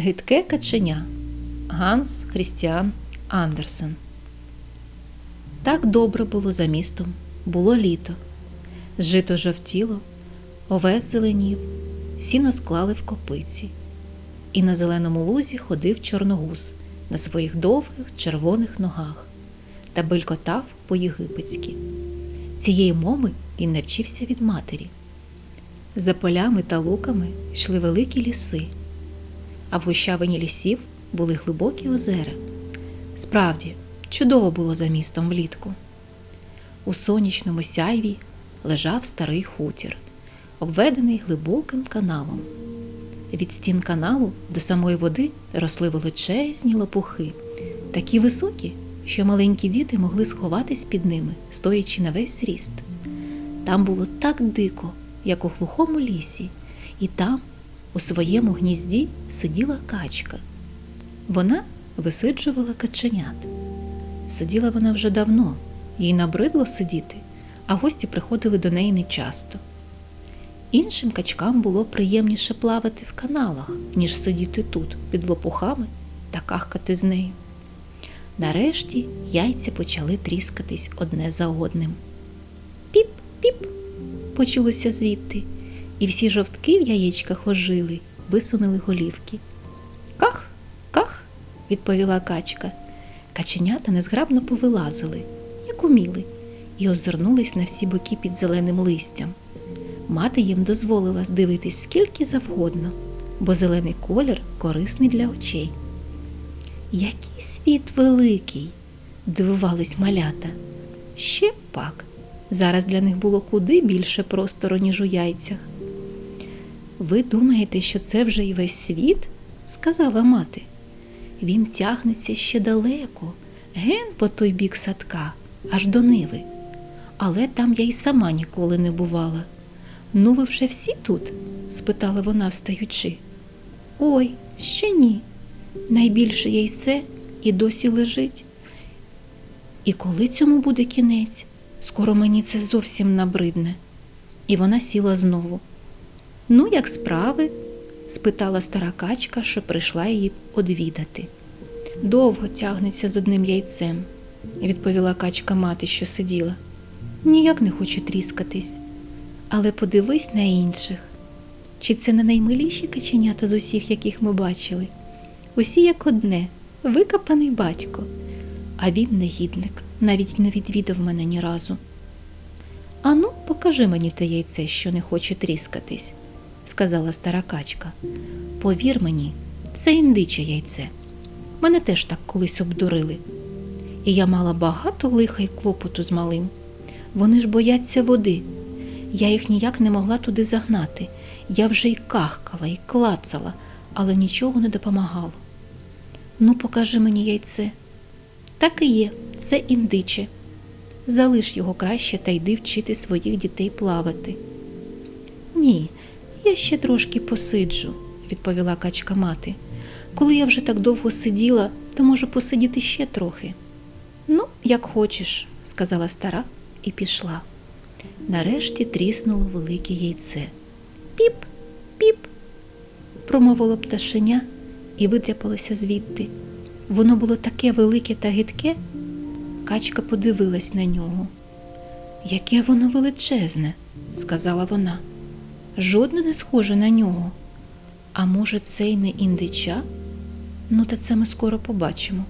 Гидке каченя Ганс Хрістіан Андерсен. Так добре було за містом, було літо. Жито жовтіло, овес зеленів, сіно склали в копиці. І на зеленому лузі ходив чорногуз на своїх довгих червоних ногах та белькотав по-єгипетськи. Цієї мови він навчився від матері. За полями та луками йшли великі ліси, а в гущавині лісів були глибокі озера. Справді, чудово було за містом влітку. У сонячному сяйві лежав старий хутір, обведений глибоким каналом. Від стін каналу до самої води росли величезні лопухи, такі високі, що маленькі діти могли сховатись під ними, стоячи на весь зріст. Там було так дико, як у глухому лісі, і там, у своєму гнізді, сиділа качка. Вона висиджувала каченят. Сиділа вона вже давно, їй набридло сидіти, а гості приходили до неї нечасто. Іншим качкам було приємніше плавати в каналах, ніж сидіти тут, під лопухами та кахкати з нею. Нарешті яйця почали тріскатись одне за одним. Піп, піп, почулося звідти, і всі жовтки в яєчках ожили, висунули голівки. Ках, ках, відповіла качка. Каченята незграбно повилазили, як уміли, і озирнулись на всі боки під зеленим листям. Мати їм дозволила здивитись скільки завгодно, бо зелений колір корисний для очей. Який світ великий, дивувались малята. Ще пак. Зараз для них було куди більше простору, ніж у яйцях. Ви думаєте, що це вже й весь світ? сказала мати. Він тягнеться ще далеко, ген по той бік садка, аж до ниви. Але там я й сама ніколи не бувала. Ну, ви вже всі тут? спитала вона, встаючи. Ой, ще ні. Найбільше яйце і досі лежить. І коли цьому буде кінець? Скоро мені це зовсім набридне. І вона сіла знову. Ну, як справи? спитала стара качка, що прийшла її одвідати. Довго тягнеться з одним яйцем, відповіла качка мати, що сиділа. Ніяк не хочу тріскатись. Але подивись на інших. Чи це не наймиліші каченята з усіх, яких ми бачили? Усі як одне, викопаний батько, а він негідник, навіть не відвідав мене ні разу. Ану, покажи мені те яйце, що не хоче тріскатись, сказала стара качка. Повір мені, це індиче яйце. Мене теж так колись обдурили. І я мала багато лиха й клопоту з малим. Вони ж бояться води. Я їх ніяк не могла туди загнати. Я вже й кахкала, й клацала, але нічого не допомагало. Ну, покажи мені яйце. Так і є, це індиче. Залиш його краще та йди вчити своїх дітей плавати. Ні, я ще трошки посиджу, відповіла качка мати. Коли я вже так довго сиділа, то можу посидіти ще трохи. Ну, як хочеш, сказала стара і пішла. Нарешті тріснуло велике яйце. Піп, піп, промовило пташеня і видряпалося звідти. Воно було таке велике та гидке. Качка подивилась на нього. Яке воно величезне, сказала вона. Жодне не схоже на нього. А може, це й не індича? Ну, та це ми скоро побачимо.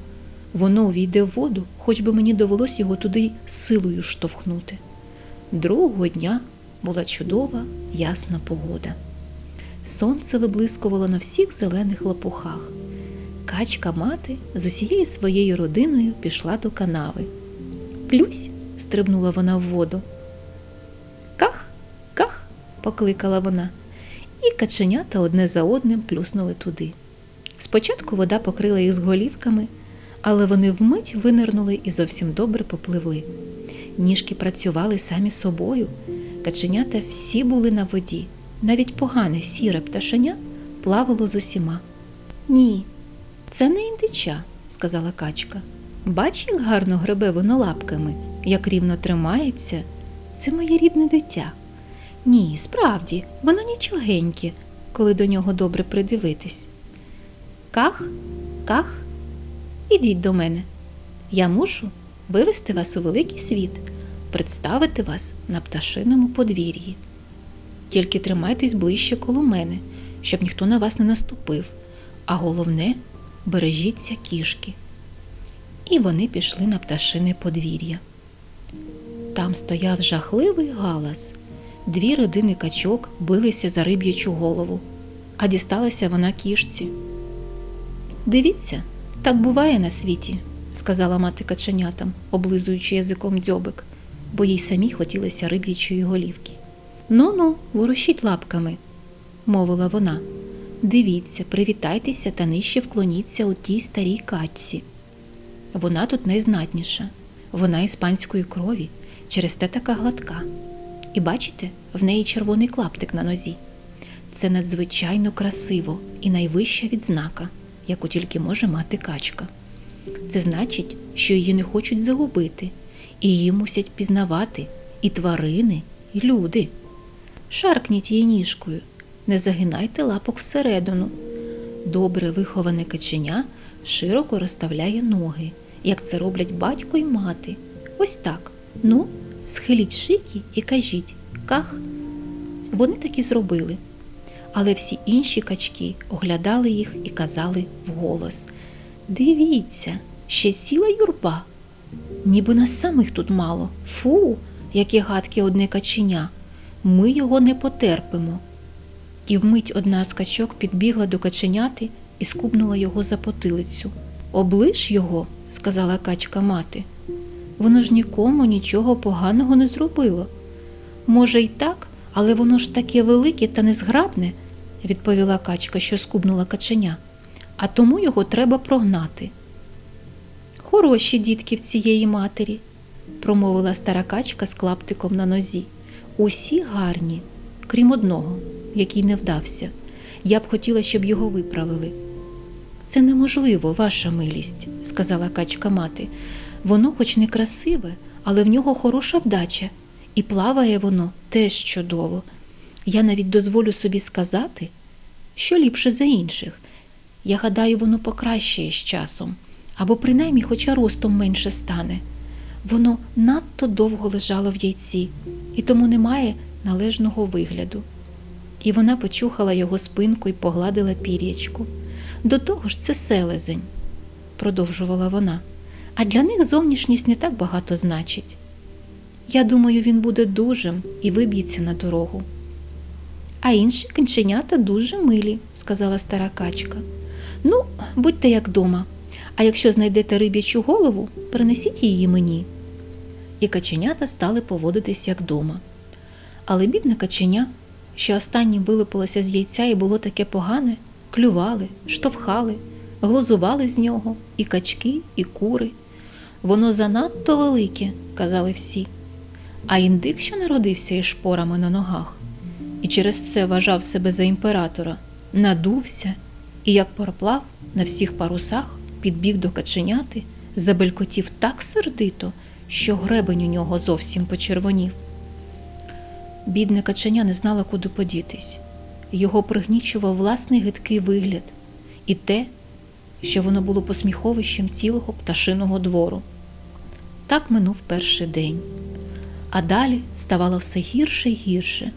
Воно увійде в воду, хоч би мені довелось його туди силою штовхнути. Другого дня була чудова, ясна погода. Сонце виблискувало на всіх зелених лопухах. Качка мати з усією своєю родиною пішла до канави. Плюсь, стрибнула вона в воду. Покликала вона, і каченята одне за одним плюснули туди. Спочатку вода покрила їх з голівками, але вони вмить винирнули і зовсім добре попливли. Ніжки працювали самі собою, каченята всі були на воді, навіть погане сіре пташеня плавало з усіма. Ні, це не індича, сказала качка. Бач, як гарно гребе воно лапками, як рівно тримається. Це моє рідне дитя. Ні, справді, воно нічогеньке, коли до нього добре придивитись. Ках, ках, ідіть до мене. Я мушу вивести вас у великий світ, представити вас на пташиному подвір'ї. Тільки тримайтесь ближче коло мене, щоб ніхто на вас не наступив, а головне бережіться кішки. І вони пішли на пташине подвір'я. Там стояв жахливий галас. Дві родини качок билися за риб'ячу голову, а дісталася вона кішці. Дивіться, так буває на світі, сказала мати каченятам, облизуючи язиком дзьобик, бо їй самій хотілося риб'ячої голівки. Ну ну, ворушіть лапками, мовила вона. Дивіться, привітайтеся та нижче вклоніться у тій старій качці. Вона тут найзнатніша, вона іспанської крові, через те така гладка. І бачите, в неї червоний клаптик на нозі. Це надзвичайно красиво і найвища відзнака, яку тільки може мати качка. Це значить, що її не хочуть загубити, і її мусять пізнавати і тварини, і люди. Шаркніть її ніжкою, не загинайте лапок всередину. Добре виховане каченя широко розставляє ноги, як це роблять батько й мати. Ось так. Ну, схиліть шики і кажіть ках. Вони так і зробили. Але всі інші качки оглядали їх і казали вголос Дивіться, ще ціла юрба. Ніби нас самих тут мало. Фу, яке гадке одне каченя. Ми його не потерпимо. І вмить одна з качок підбігла до каченяти і скубнула його за потилицю. Оближ його, сказала качка мати. Воно ж нікому нічого поганого не зробило. Може, й так, але воно ж таке велике та незграбне, відповіла качка, що скубнула каченя, а тому його треба прогнати. Хороші дітки в цієї матері, промовила стара качка з клаптиком на нозі. Усі гарні, крім одного, який не вдався. Я б хотіла, щоб його виправили. Це неможливо, ваша милість, сказала качка мати. Воно, хоч не красиве, але в нього хороша вдача, і плаває воно теж чудово. Я навіть дозволю собі сказати, що ліпше за інших. Я гадаю, воно покращає з часом, або принаймні хоча ростом менше стане. Воно надто довго лежало в яйці і тому не має належного вигляду. І вона почухала його спинку і погладила пір'ячку. До того ж, це селезень, продовжувала вона, а для них зовнішність не так багато значить. Я думаю, він буде дужим і виб'ється на дорогу. А інші кінченята дуже милі, сказала стара качка. Ну, будьте як дома, а якщо знайдете риб'ячу голову, принесіть її мені. І каченята стали поводитись як дома. Але бідне каченя, що останнім вилупилося з яйця і було таке погане, клювали, штовхали, глузували з нього і качки, і кури. Воно занадто велике, казали всі. А індик, що народився із шпорами на ногах, і через це вважав себе за імператора, надувся і, як пароплав, на всіх парусах підбіг до каченяти, забелькотів так сердито, що гребень у нього зовсім почервонів. Бідне каченя не знала, куди подітись. Його пригнічував власний гидкий вигляд і те, що воно було посміховищем цілого пташиного двору. Так минув перший день, а далі ставало все гірше й гірше.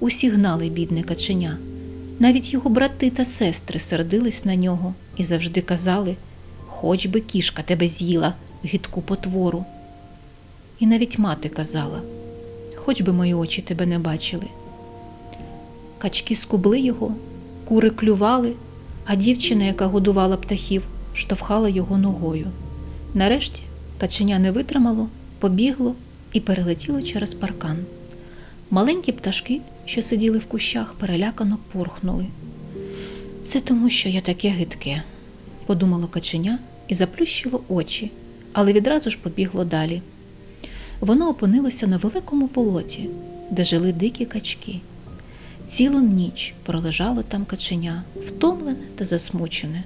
Усі гнали бідне каченя. Навіть його брати та сестри сердились на нього і завжди казали Хоч би кішка тебе з'їла, гидку потвору. І навіть мати казала Хоч би мої очі тебе не бачили. Качки скубли його, кури клювали, а дівчина, яка годувала птахів, штовхала його ногою. Нарешті каченя не витримало, побігло і перелетіло через паркан. Маленькі пташки, що сиділи в кущах, перелякано порхнули. Це тому, що я таке гидке, подумало каченя і заплющило очі, але відразу ж побігло далі. Воно опинилося на великому болоті, де жили дикі качки. Цілу ніч пролежало там каченя, втомлене та засмучене.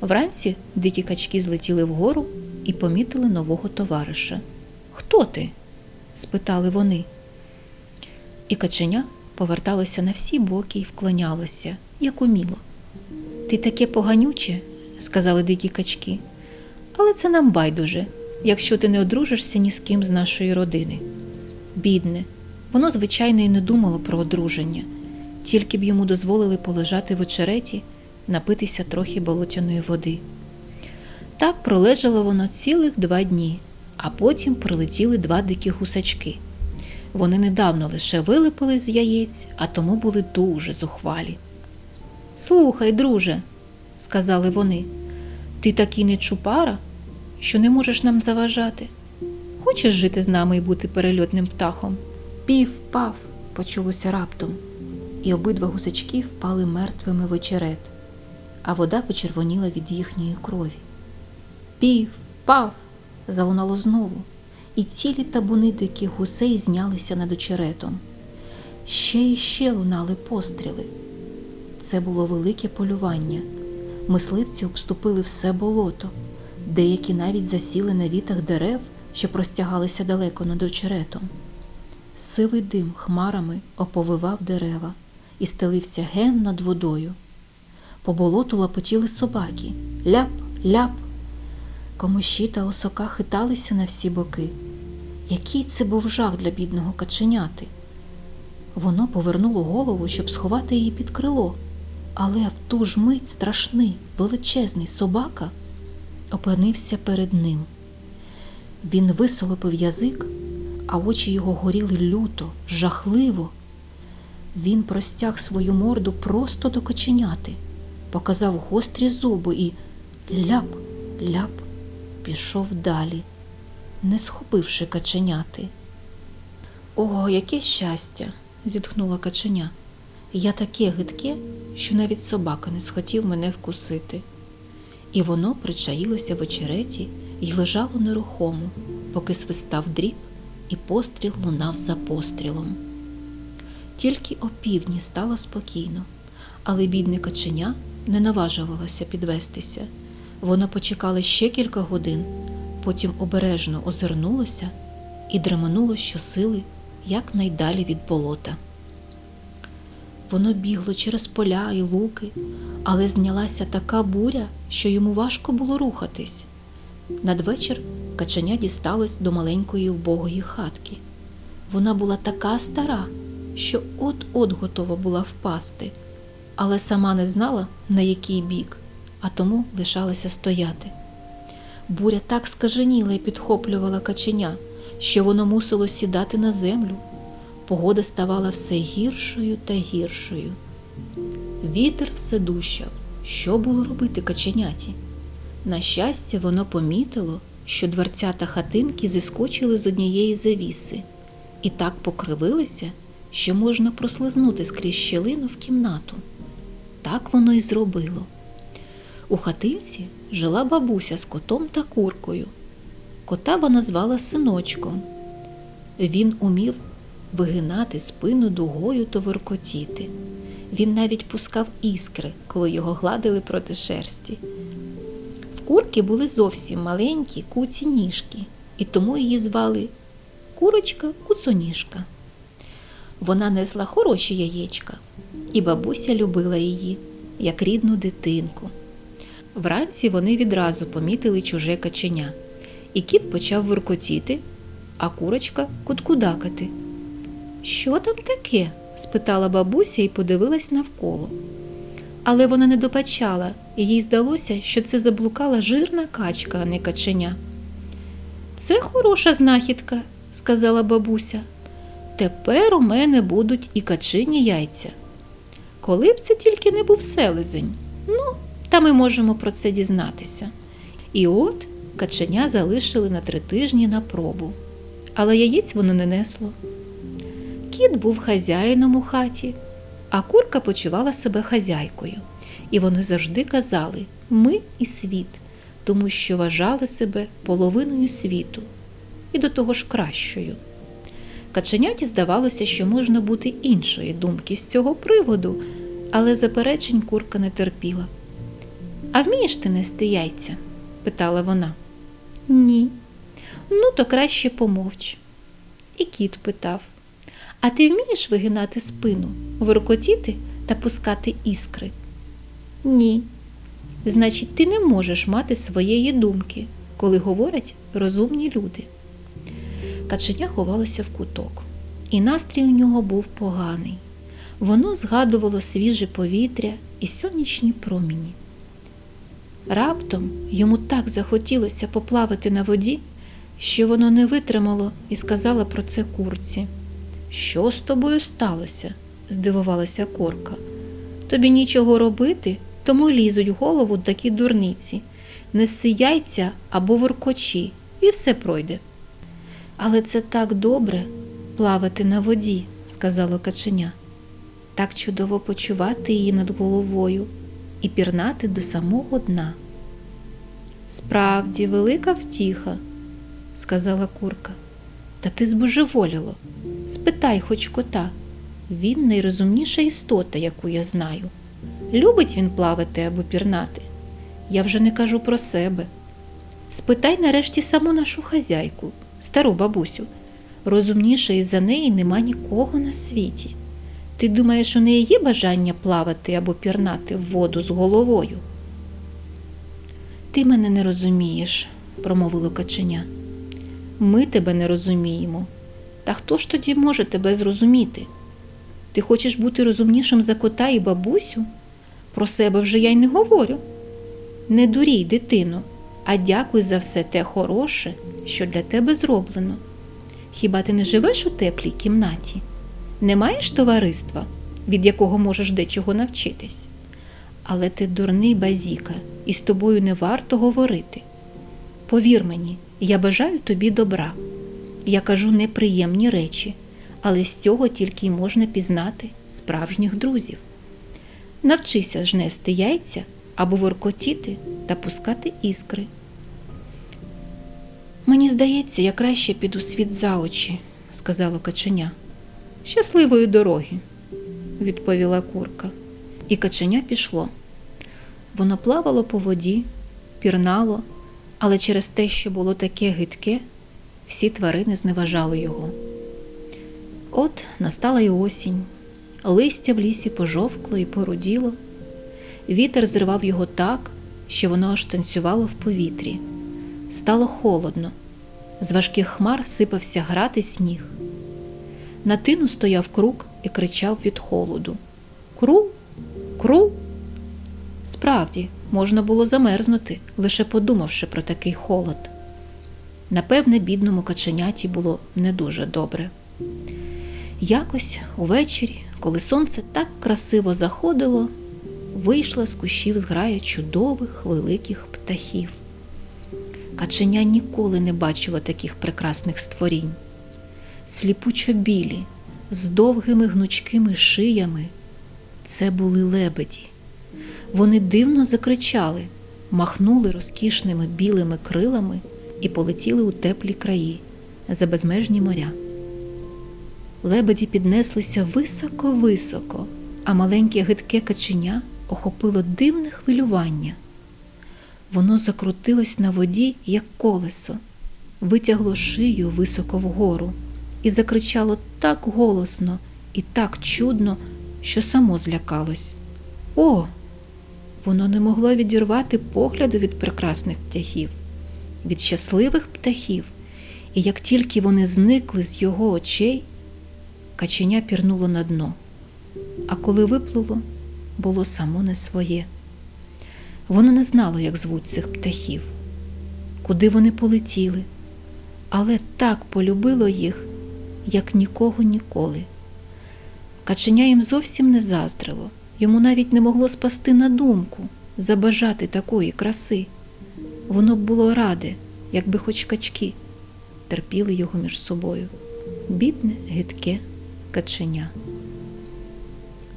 Вранці дикі качки злетіли вгору і помітили нового товариша. Хто ти? спитали вони. І каченя поверталося на всі боки і вклонялося, як уміло. Ти таке поганюче, сказали дикі качки. Але це нам байдуже, якщо ти не одружишся ні з ким з нашої родини. Бідне, воно, звичайно, і не думало про одруження, тільки б йому дозволили полежати в очереті, напитися трохи болотяної води. Так пролежало воно цілих два дні, а потім прилетіли два дикі гусачки. Вони недавно лише вилипили з яєць, а тому були дуже зухвалі. Слухай, друже, сказали вони, ти такий не чупара, що не можеш нам заважати. Хочеш жити з нами і бути перельотним птахом? Пів пав, почулося раптом, і обидва гусачки впали мертвими в очерет, а вода почервоніла від їхньої крові. Пів, пав, залунало знову, і цілі табуни диких гусей знялися над очеретом. Ще й ще лунали постріли. Це було велике полювання. Мисливці обступили все болото, деякі навіть засіли на вітах дерев, що простягалися далеко над очеретом. Сивий дим хмарами оповивав дерева і стелився ген над водою. По болоту лапотіли собаки ляп, ляп. Комощі та осока хиталися на всі боки. Який це був жах для бідного каченяти. Воно повернуло голову, щоб сховати її під крило, але в ту ж мить страшний, величезний собака опинився перед ним. Він висолопив язик, а очі його горіли люто, жахливо. Він простяг свою морду просто до каченяти, показав гострі зуби і ляп, ляп, пішов далі, не схопивши каченяти. Ого, яке щастя! зітхнула каченя. Я таке гидке, що навіть собака не схотів мене вкусити. І воно причаїлося в очереті й лежало нерухомо, поки свистав дріб, і постріл лунав за пострілом. Тільки опівдні стало спокійно, але бідне каченя не наважувалося підвестися. Воно почекало ще кілька годин, потім обережно озирнулося і дременуло щосили якнайдалі від болота. Воно бігло через поля і луки, але знялася така буря, що йому важко було рухатись. Надвечір каченя дісталось до маленької вбогої хатки. Вона була така стара, що от-от готова була впасти, але сама не знала, на який бік, а тому лишалася стояти. Буря так скаженіла і підхоплювала каченя, що воно мусило сідати на землю. Погода ставала все гіршою та гіршою. Вітер все дущав. Що було робити каченяті? На щастя, воно помітило, що дверцята хатинки зіскочили з однієї завіси і так покривилися, що можна прослизнути скрізь щелину в кімнату. Так воно й зробило. У хатинці жила бабуся з котом та куркою. Кота вона звала синочком. Він умів вигинати спину дугою та воркотіти. Він навіть пускав іскри, коли його гладили проти шерсті. В курки були зовсім маленькі куці ніжки, і тому її звали курочка куцоніжка. Вона несла хороші яєчка, і бабуся любила її, як рідну дитинку. Вранці вони відразу помітили чуже каченя, і кіт почав воркотіти, а курочка куткудакати. Що там таке? спитала бабуся і подивилась навколо. Але вона не допачала, і їй здалося, що це заблукала жирна качка, а не каченя. Це хороша знахідка, сказала бабуся. Тепер у мене будуть і качині яйця. Коли б це тільки не був селезень. Ну, та ми можемо про це дізнатися. І от каченя залишили на три тижні на пробу, але яєць воно не несло. Кіт був хазяїном у хаті, а курка почувала себе хазяйкою, і вони завжди казали ми і світ, тому що вважали себе половиною світу і до того ж кращою. Каченяті здавалося, що можна бути іншої думки з цього приводу, але заперечень курка не терпіла. А вмієш ти нести яйця? питала вона. Ні. Ну, то краще помовч. І кіт питав А ти вмієш вигинати спину, воркотіти та пускати іскри? Ні, значить, ти не можеш мати своєї думки, коли говорять розумні люди. Каченя ховалося в куток, і настрій у нього був поганий. Воно згадувало свіже повітря і сонячні проміні. Раптом йому так захотілося поплавати на воді, що воно не витримало і сказала про це курці. Що з тобою сталося? здивувалася корка. Тобі нічого робити, тому лізуть в голову такі дурниці. Неси яйця або воркочі, і все пройде. Але це так добре плавати на воді, сказало каченя. Так чудово почувати її над головою і пірнати до самого дна. Справді, велика втіха, сказала курка. Та ти збожеволіло. Спитай хоч кота. Він найрозумніша істота, яку я знаю. Любить він плавати або пірнати. Я вже не кажу про себе. Спитай нарешті саму нашу хазяйку, стару бабусю. Розумнішої за неї нема нікого на світі. Ти думаєш, у неї є бажання плавати або пірнати в воду з головою? Ти мене не розумієш, промовило каченя. Ми тебе не розуміємо. Та хто ж тоді може тебе зрозуміти? Ти хочеш бути розумнішим за кота і бабусю? Про себе вже я й не говорю. Не дурій, дитино, а дякуй за все те хороше, що для тебе зроблено. Хіба ти не живеш у теплій кімнаті? Не маєш товариства, від якого можеш дечого навчитись? Але ти дурний базіка, і з тобою не варто говорити. Повір мені, я бажаю тобі добра. Я кажу неприємні речі, але з цього тільки й можна пізнати справжніх друзів. Навчися ж нести яйця або воркотіти та пускати іскри. Мені здається, я краще піду світ за очі, сказало каченя. Щасливої дороги, відповіла курка. І каченя пішло. Воно плавало по воді, пірнало, але через те, що було таке гидке, всі тварини зневажали його. От настала й осінь, листя в лісі пожовкло і поруділо. Вітер зривав його так, що воно аж танцювало в повітрі. Стало холодно, з важких хмар сипався грати сніг. На тину стояв крук і кричав від холоду Кру, кру. Справді, можна було замерзнути, лише подумавши про такий холод. Напевне, бідному каченяті було не дуже добре. Якось увечері, коли сонце так красиво заходило, вийшла з кущів зграя чудових великих птахів. Каченя ніколи не бачило таких прекрасних створінь. Сліпучо білі, з довгими гнучкими шиями. Це були лебеді. Вони дивно закричали, махнули розкішними білими крилами і полетіли у теплі краї за безмежні моря. Лебеді піднеслися високо-високо, а маленьке гидке каченя охопило дивне хвилювання. Воно закрутилось на воді, як колесо, витягло шию високо вгору і закричало так голосно і так чудно, що само злякалось. О! Воно не могло відірвати погляду від прекрасних птахів, від щасливих птахів, і як тільки вони зникли з його очей, каченя пірнуло на дно, а коли виплило, було само не своє. Воно не знало, як звуть цих птахів, куди вони полетіли, але так полюбило їх, як нікого ніколи. Каченя їм зовсім не заздрило, йому навіть не могло спасти на думку забажати такої краси. Воно б було раде, якби хоч качки терпіли його між собою. Бідне, гидке каченя.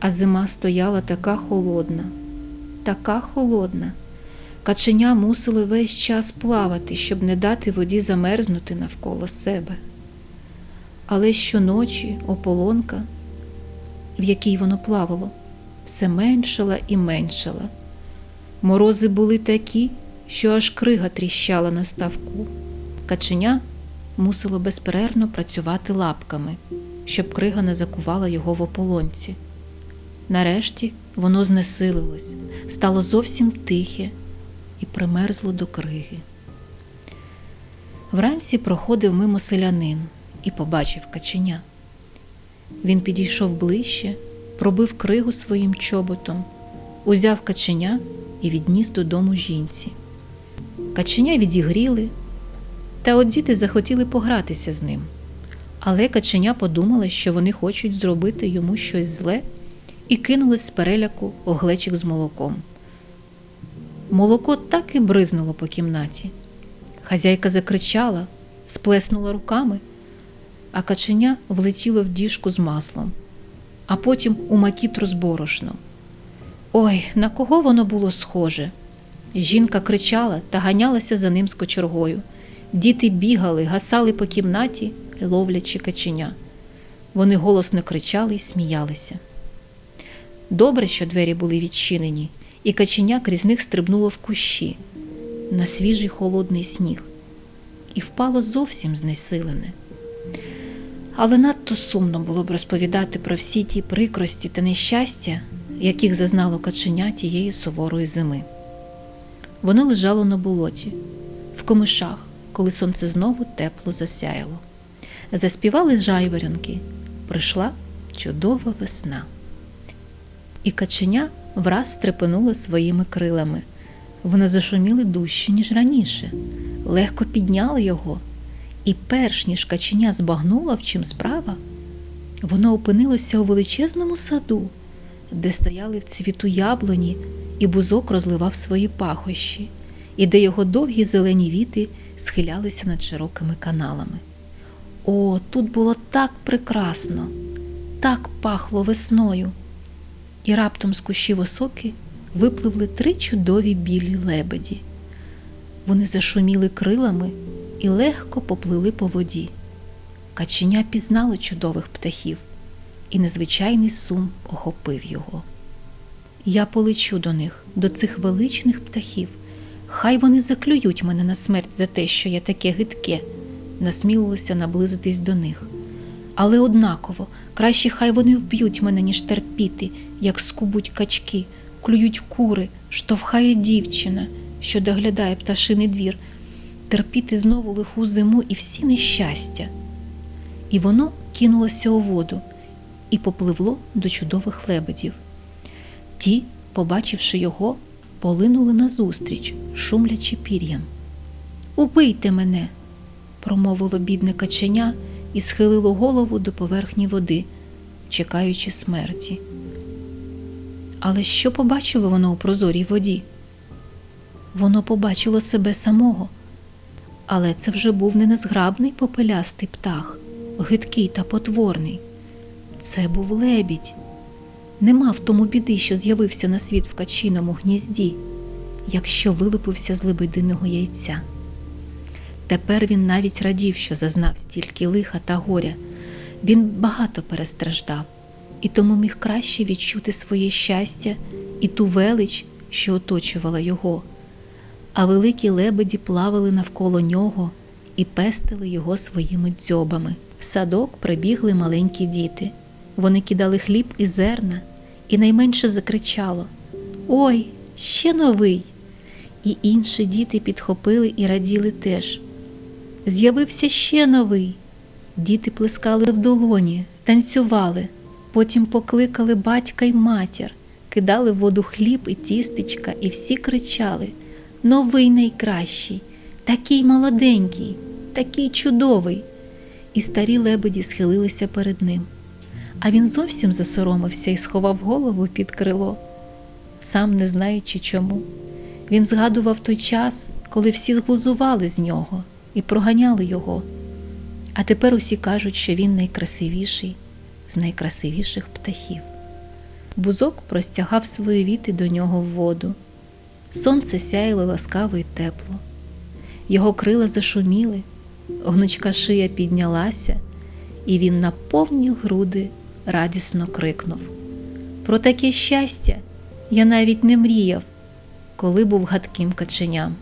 А зима стояла така холодна, така холодна. Каченя мусило весь час плавати, щоб не дати воді замерзнути навколо себе. Але щоночі ополонка, в якій воно плавало, все меншала і меншала. Морози були такі, що аж крига тріщала на ставку. Каченя мусило безперервно працювати лапками, щоб крига не закувала його в ополонці. Нарешті воно знесилилось, стало зовсім тихе і примерзло до криги. Вранці проходив мимо селянин і побачив каченя. Він підійшов ближче, пробив кригу своїм чоботом, узяв каченя і відніс додому жінці. Каченя відігріли, та от діти захотіли погратися з ним. Але каченя подумала, що вони хочуть зробити йому щось зле, і кинулось з переляку у глечик з молоком. Молоко так і бризнуло по кімнаті. Хазяйка закричала, сплеснула руками, а каченя влетіло в діжку з маслом, а потім у макітру з. Ой, на кого воно було схоже? Жінка кричала та ганялася за ним з кочергою. Діти бігали, гасали по кімнаті, ловлячи каченя. Вони голосно кричали й сміялися. Добре, що двері були відчинені, і каченя крізь них стрибнуло в кущі на свіжий холодний сніг і впало зовсім знесилене. Але надто сумно було б розповідати про всі ті прикрості та нещастя, яких зазнало каченя тієї суворої зими. Воно лежало на болоті, в комишах, коли сонце знову тепло засяяло. Заспівали жайворонки. Прийшла чудова весна. І каченя враз стрепенуло своїми крилами. Вони зашуміли дужче, ніж раніше, легко підняли його, і перш ніж каченя збагнуло, в чим справа, воно опинилося у величезному саду, де стояли в цвіту яблуні, і бузок розливав свої пахощі, і де його довгі зелені віти схилялися над широкими каналами. О, тут було так прекрасно, так пахло весною. І раптом з кущів осоки випливли три чудові білі лебеді. Вони зашуміли крилами і легко поплили по воді. Каченя пізнало чудових птахів, і незвичайний сум охопив його. Я полечу до них, до цих величних птахів. Хай вони заклюють мене на смерть за те, що я таке гидке, насмілилося наблизитись до них. Але однаково краще хай вони вб'ють мене, ніж терпіти, як скубуть качки, клюють кури, штовхає дівчина, що доглядає пташиний двір, терпіти знову лиху зиму і всі нещастя. І воно кинулося у воду і попливло до чудових лебедів. Ті, побачивши його, полинули назустріч, шумлячи пір'ям. Убийте мене, промовило бідне каченя і схилило голову до поверхні води, чекаючи смерті. Але що побачило воно у прозорій воді? Воно побачило себе самого, але це вже був не незграбний попелястий птах, гидкий та потворний. Це був лебідь. Нема в тому біди, що з'явився на світ в качиному гнізді, якщо вилупився з лебединого яйця. Тепер він навіть радів, що зазнав стільки лиха та горя. Він багато перестраждав і тому міг краще відчути своє щастя і ту велич, що оточувала його. А великі лебеді плавали навколо нього і пестили його своїми дзьобами. В садок прибігли маленькі діти. Вони кидали хліб і зерна, і найменше закричало Ой, ще новий! І інші діти підхопили і раділи теж. З'явився ще новий. Діти плескали в долоні, танцювали, потім покликали батька й матір, кидали в воду хліб і тістечка, і всі кричали Новий найкращий, такий молоденький, такий чудовий. І старі лебеді схилилися перед ним. А він зовсім засоромився і сховав голову під крило, сам не знаючи чому. Він згадував той час, коли всі зглузували з нього і проганяли його. А тепер усі кажуть, що він найкрасивіший з найкрасивіших птахів. Бузок простягав свої віти до нього в воду. Сонце сяяло ласкаво й тепло. Його крила зашуміли, гнучка шия піднялася, і він на повні груди радісно крикнув: Про таке щастя я навіть не мріяв, коли був гадким каченям.